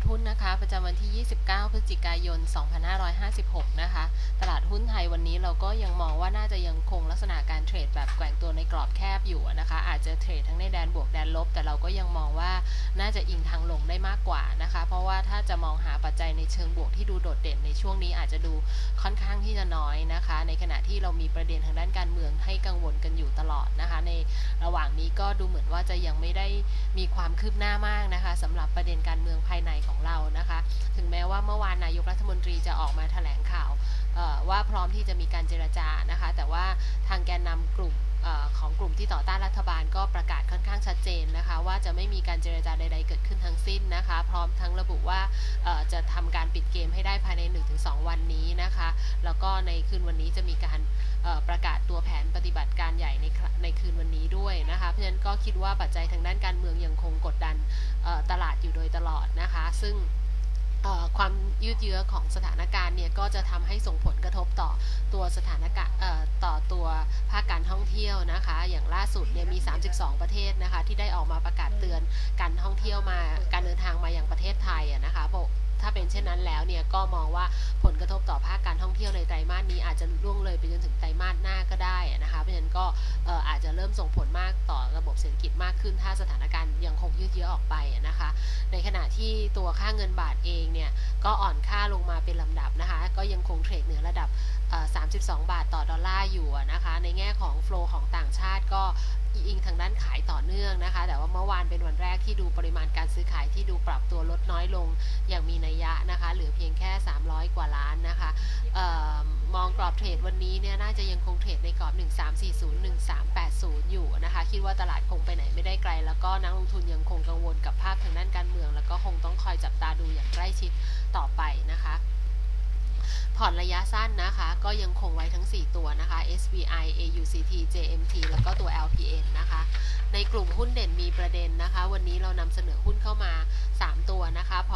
ตหุ้นนะคะ ประจำวันที่ 29 พฤศจิกายน 2556 นะคะ ตลาดหุ้นไทยวันนี้เราก็ยังมองว่าน่าจะยังคงลักษณะการเทรดแบบแกว่งตัวในกรอบแคบอยู่นะคะ อาจจะเทรดทั้งในแดนบวกแดนลบ แต่เราก็ยังมองว่าน่าจะอิงทางลงได้มากกว่านะคะ เพราะว่าถ้าจะมองหาปัจจัยในเชิงบวกที่ดูโดดเด่นในช่วงนี้อาจจะดู ที่จะน้อยนะคะ ในขณะที่เรามีประเด็นทางด้านการเมืองให้กังวลกันอยู่ตลอดนะคะ ในระหว่างนี้ก็ดูเหมือนว่าจะยังไม่ได้มีความคืบหน้ามากนะคะสำหรับประเด็นการเมืองภายในของเรานะคะ ถึงแม้ว่าเมื่อวานนายกรัฐมนตรีจะออกมาแถลงข่าวว่าพร้อมที่จะมีการเจรจานะคะ แต่ว่าทางแกนนำกลุ่ม ของกลุ่มที่ต่อต้านรัฐบาลก็ประกาศค่อนข้างชัดเจนนะคะ ว่าจะไม่มีการเจรจาใด ๆ เกิดขึ้นทั้งสิ้นนะคะ พร้อมทั้งระบุว่าจะทำการปิดเกมให้ได้ภายใน 1-2 วันนี้นะคะ แล้วก็ในคืนวันนี้จะมีการประกาศตัวแผนปฏิบัติการใหญ่ในในคืนวันนี้ด้วยนะคะ เพราะฉะนั้นก็คิดว่าปัจจัยทางด้านการเมืองยังคงกดดันตลาดอยู่โดยตลอดนะคะ ซึ่งความยืดเยื้อของสถานการณ์เนี่ยก็จะทำให้ส่งผลกระทบต่อตัวสถานการณ์ต่อาคการท่องเที่ยวนะคะ อย่างล่าสุดเนี่ยมี 32 ประเทศนะคะ ที่ได้ออกมาประกาศเตือนการท่องเที่ยวมาการเดินทางมาอย่างประเทศไทยนะคะถ้าเป็น นั้นแล้วเนี่ยก็มองว่าผลกระทบต่อภาคการท่องเที่ยวในไตรมาสนี้อาจจะล่วงเลยไปจนถึงไตรมาสหน้าก็ได้นะคะเพราะฉะนั้นก็อาจจะเริ่มส่งผลมากต่อระบบเศรษฐกิจมากขึ้น ถ้าสถานการณ์ยังคงยืดเยื้อออกไปนะคะ ในขณะที่ตัวค่าเงินบาทเองเนี่ยก็อ่อนค่าลงมาเป็นลำดับนะคะ ก็ยังคงเทรดเหนือระดับ 32 บาทต่อดอลลาร์อยู่นะคะ ในแง่ของโฟล์ของต่างชาติก็อิงทางด้านขายต่อเนื่องนะคะ แต่ว่าเมื่อวานเป็นวันแรกที่ดูปริมาณการซื้อขายที่ดูปรับตัวลดน้อยะนะคะเหลือเพียงแค่ 300 กว่าล้านนะคะออมองกรอบเทรดวันนี้เนี่ยน่าจะยังคงเทรดในกรอบ 1340 1380 อยู่นะคะคิดว่าตลาดคงไปไหนไม่ได้ไกล แล้วก็นักลงทุนยังคงกังวลกับภาพทางด้านการเมือง แล้วก็คงต้องคอยจับตาดูอย่างใกล้ชิดต่อไปนะคะพอร์ตระยะสั้นนะคะ ก็ยังคงไว้ทั้ง 4 ตัวนะคะ SBI AUCT JMT แล้วก็ตัว LPN นะคะ ในกลุ่มหุ้นเด่นมีประเด็นนะคะ วันนี้เรานำเสนอหุ้นเข้ามา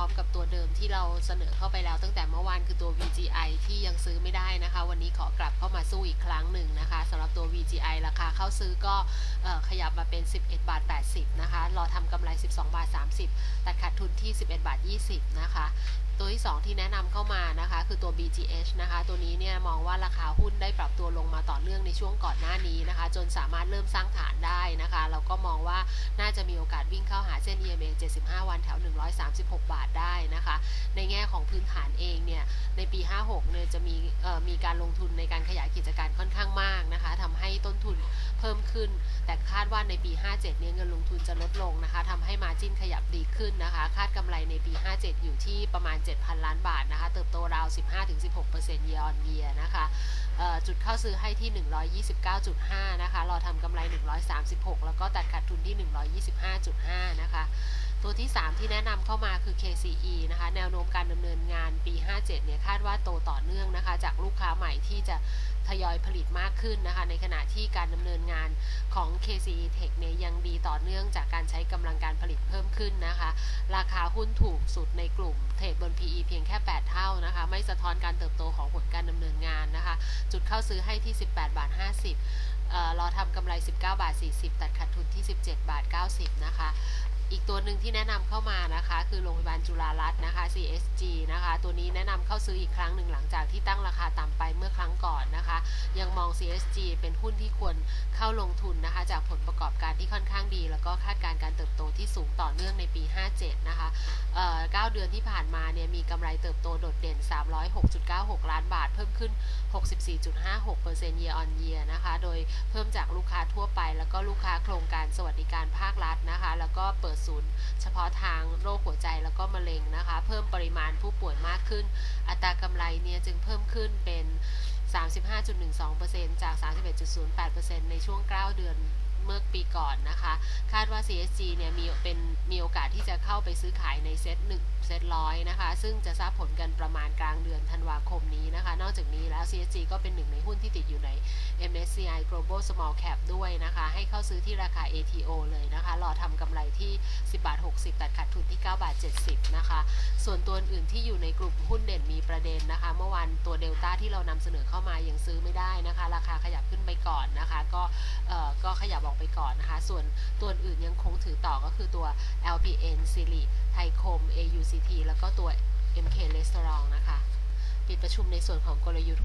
ร้อมกับตัวเดิมที่เราเสนอเข้าไปแล้วตั้งแต่เมื่อวานคือตัว VGI ที่ยังซื้อไม่ได้นะคะ วันนี้ขอกลับเข้ามาสู้อีกครั้งหนึ่งนะคะสำหรับตัว VGI ราคาเข้าซื้อก็ขยับมาเป็น 11 บาท 80 นะคะ รอทำกำไร 12 บาท 30 ตัดขาดทุนที่ 11 บาท 20 นะคะ ตัวที่ 2 ที่แนะนำเข้ามานะคะ คือตัว BGH นะคะ ตัวนี้เนี่ยมองว่าราคาหุ้นได้ปรับตัวลงมาต่อเนื่องในช่วงก่อนหน้านี้นะคะ จนสามารถเริ่มสร้างฐานได้นะคะเราก็มองว่าน่าจะมีโอกาสวิ่งเข้าหาเส้น EMA 75 วันแถว 136 บาทได้นะคะ ในแง่ของพื้นฐานเองเนี่ยในปี 56 เนี่ยจะมีมีการลงทุนในการขยายกิจการค่อนข้างมากนะคะทำให้ต้นทุนเพิ่มขึ้น แต่คาดว่าในปี 57 เนี่ยเงินลงทุนจะลดลงนะคะทำให้มาจิ้นขยับดีขึ้นนะคะ คาดกำไรในปี 57 อยู่ที่ประมาณ 7,000 ล้านบาทนะคะ เติบโตราว 15-16% year on year นะคะจุดเข้าซื้อให้ที่ 129.5 นะคะ รอทำกำไร 136 แล้วก็ตัดขาดทุนที่ 125.5 นะคะ ตัวที่ 3 ที่แนะนำเข้ามาคือ KCE นะคะ แนวโน้มการดำเนินงานปี 57 เนี่ยคาดว่าโตต่อเนื่องนะคะ จากลูกค้าใหม่ที่จะทยอยผลิตมากขึ้นนะคะ ในขณะที่การดำเนินงานของ KCE Tech เนี่ยยังดีต่อเนื่องจากการใช้กำลังการผลิตเพิ่มขึ้นนะคะ ราคาหุ้นถูกสุดในกลุ่มเทรดบน PE เพียงแค่ 8 เท่านะคะ ไม่สะท้อนการเติบโตของผลการดำเนินงานนะคะ จุดเข้าซื้อให้ที่ 18 บาท 50 รอทำกำไร 19 บาท 40 ตัดขาดทุนที่ 17 บาท 90 นะคะ อีกตัวหนึ่งที่แนะนำเข้ามานะคะ คือโรงพยาบาลจุฬารัตน์นะคะ CSG นะคะ ตัวนี้แนะนำเข้าซื้ออีกครั้งหนึ่งหลังจากที่ตั้งราคาต่ำไปเมื่อครั้งก่อนนะคะ ยังมอง CSG เป็นหุ้นที่ควรเข้าลงทุนนะคะ จากผลประกอบการที่ค่อนข้างดี แล้วก็คาดการการเติบโตที่สูงต่อเนื่องในปี 57ค 9 เดือนที่ผ่านมาเนี่ยมีกำไรเติบโตโดดเด่น 306.96 ล้านบาท เพิ่มขึ้น 64.56% year on year นะคะ โดยเพิ่มจากลูกค้าทั่วไป แล้วก็ลูกค้าโครงการสวัสดิการภาครัฐนะคะ แล้วก็เปิดศูนย์เฉพาะทางโรคหัวใจแล้วก็มะเร็งนะคะ เพิ่มปริมาณผู้ป่วยมากขึ้น อัตรากำไรเนี่ยจึงเพิ่มขึ้นเป็น 35.12%จาก 31.08%ในช่วง 9 เดือน เมื่อปีก่อนนะคะ คาดว่า CSG เนี่ยมีเป็นมีโอกาสที่จะเข้าไปซื้อขายในเซตหนึ่งเซตร้อยนะคะ ซึ่งจะทราบผลกันประมาณกลางเดือนธันวาคมนี้นะคะ นอกจากนี้แล้ว CSG ก็เป็นหนึ่งในหุ้นที่ติดอยู่ใน MSCI Global Small Cap ด้วยนะคะ ให้เข้าซื้อที่ราคา ATO เลยนะคะ รอทำกำไรที่ 10บาท60 ตัดขาดทุนที่9บาท70 นะคะ ส่วนตัวอื่นที่อยู่ในกลุ่มหุ้นเด่นมีประเด็นนะคะ เมื่อวานตัวเดลต้าที่เรานำเสนอเข้ามายังซื้อไม่ได้นะคะ ราคาขยับขึ้นไปก่อนนะคะ ก็ก็ขยับออกอกไปก่อนนะคะ ส่วนตัวอื่นยังคงถือต่อก็คือตัว LPN ซิริไทยคม AUCT แล้วก็ตัว MK Restaurant นะคะ ปิดประชุมในส่วนของกลยุทธ์